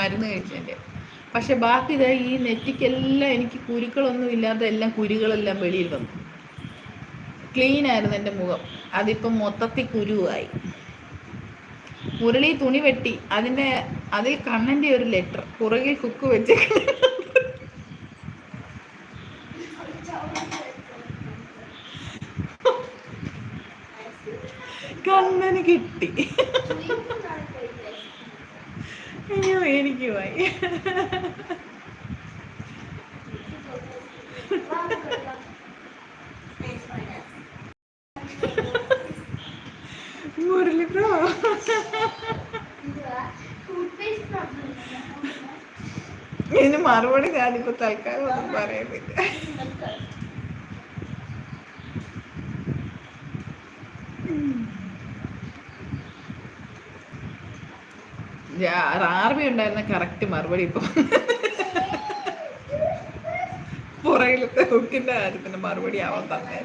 മരുന്ന് കഴിച്ചതിന്റെ. പക്ഷെ ബാക്കി ഇതാ ഈ നെറ്റിക്കെല്ലാം എനിക്ക് കുരുക്കളൊന്നും ഇല്ലാത്ത എല്ലാം കുരുകളെല്ലാം വെളിയിൽ വന്നു. ക്ലീൻ ആയിരുന്നു എന്റെ മുഖം. അതിപ്പം മൊത്തത്തിൽ കുരുവായി. മുരളി തുണി വെട്ടി. അതിന്റെ അതിൽ കണ്ണന്റെ ഒരു ലെറ്റർ. പുറകിൽ കുക്ക് വെച്ച് കണ്ണന് കിട്ടി. അയ്യോ എനിക്ക് വയ്യ. മുരളി ബ്രോ ഇതിന് മറുപടി ഞാനിപ്പോ തൽക്കാലം ഒന്നും പറയുന്നില്ല. ആർമി ഉണ്ടായിരുന്ന കറക്റ്റ് മറുപടി ഇപ്പൊ. പുറകിലത്തെ ഹുക്കിന്റെ കാര്യത്തിന് മറുപടി ആവാൻ തന്നെ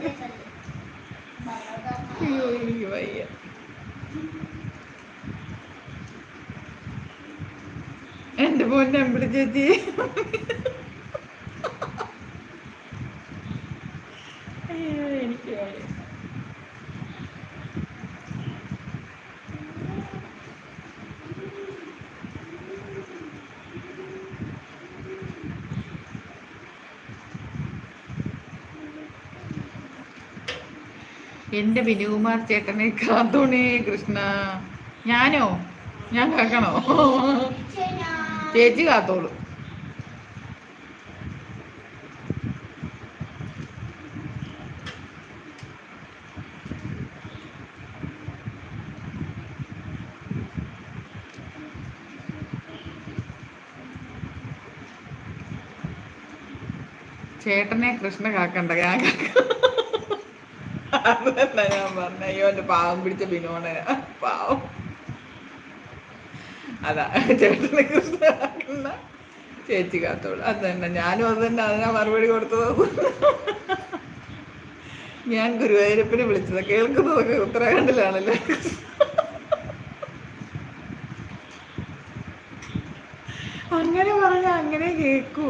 അയ്യോ വയ്യ. എന്റെ പോന്റെ അമ്പിളി ചേച്ചി അയ്യോ എനിക്ക് വയ്യ എന്റെ ബിനുകുമാർ ചേട്ടനെ കാത്തുണേ കൃഷ്ണ. ഞാനോ? ഞാൻ കാക്കണോ? ചേച്ചി കാത്തോളൂ. ചേട്ടനെ കൃഷ്ണ കാക്കണ്ട ഞാൻ കാക്ക. അതല്ല ഞാൻ പറഞ്ഞ. അയ്യോ എന്റെ പാവം പിടിച്ച ബിനോണ. പാവം. അതാ ചേട്ടനെ കൃഷ്ണ ചേച്ചി കാത്തോളൂ. അത് തന്നെ ഞാനും അത് തന്നെ അതിനാ മറുപടി കൊടുത്തത്. ഞാൻ ഗുരുവായൂരപ്പനെ വിളിച്ചത്. കേൾക്കുന്നതൊക്കെ ഉത്തരാഖണ്ഡിലാണല്ലോ. അങ്ങനെ പറഞ്ഞ അങ്ങനെ കേക്കൂ.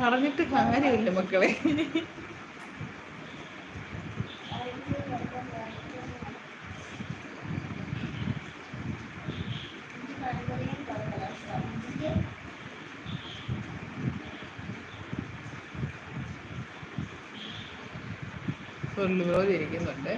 പറഞ്ഞിട്ട് കാര്യമില്ല മക്കളെ. ഇരിക്കുന്നുണ്ട്.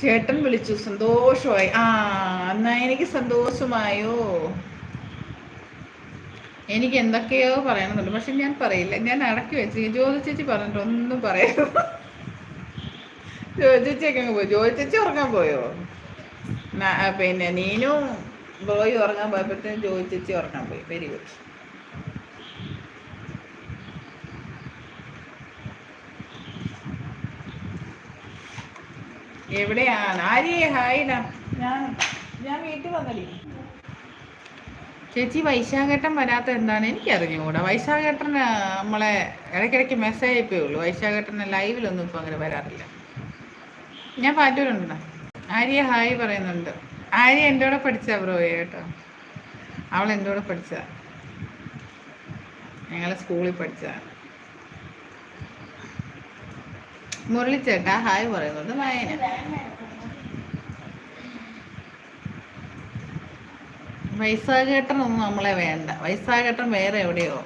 ചേട്ടൻ വിളിച്ചു. സന്തോഷമായി. ആ എന്നാ എനിക്ക് സന്തോഷമായോ? എനിക്ക് എന്തൊക്കെയോ പറയണമെന്നുണ്ട് പക്ഷെ ഞാൻ പറയില്ല. ഞാൻ അടക്കി വെച്ച്. ജ്യോതി ചേച്ചി പറഞ്ഞിട്ട് ഒന്നും പറയരുത്. ജ്യോതി ചേച്ചിയൊക്കെ അങ്ങ് പോയി. ചേച്ചി ഉറങ്ങാൻ പോയോ? പിന്നെ നീനും പോയി ഉറങ്ങാൻ പോയപ്പോഴത്തേനും ചേച്ചി ഉറങ്ങാൻ പോയി. Very good. എവിടെയാണ്? ആര്യേ? ഹായ് ഞാൻ ഞാൻ വീട്ടിൽ വന്നല്ലേ ചേച്ചി വൈശാഖേട്ടൻ വരാത്ത എന്താണ്? എനിക്കറിഞ്ഞുകൂടാ. വൈശാഖേട്ടൻ നമ്മളെ ഇടയ്ക്കിടയ്ക്ക് മെസ്സേജ് അയപ്പേ ഉള്ളൂ. വൈശാഖേട്ടൻ ലൈവിലൊന്നും ഇപ്പം അങ്ങനെ വരാറില്ല. ഞാൻ പാറ്റൂരുണ്ട് ആര്യ ഹായ് പറയുന്നുണ്ട്. ആര്യ എന്റെ കൂടെ പഠിച്ച ബ്രോ കേട്ടോ? അവൾ എന്റെ കൂടെ പഠിച്ച ഞങ്ങൾ സ്കൂളിൽ പഠിച്ചതാണ് മുരളിച്ചേട്ടാ ഹായ് പറയുന്നുണ്ട് വായന വൈസാഖേട്ടനൊന്നും നമ്മളെ വേണ്ട. വൈസാഖേട്ടൻ വേറെ എവിടെയോ.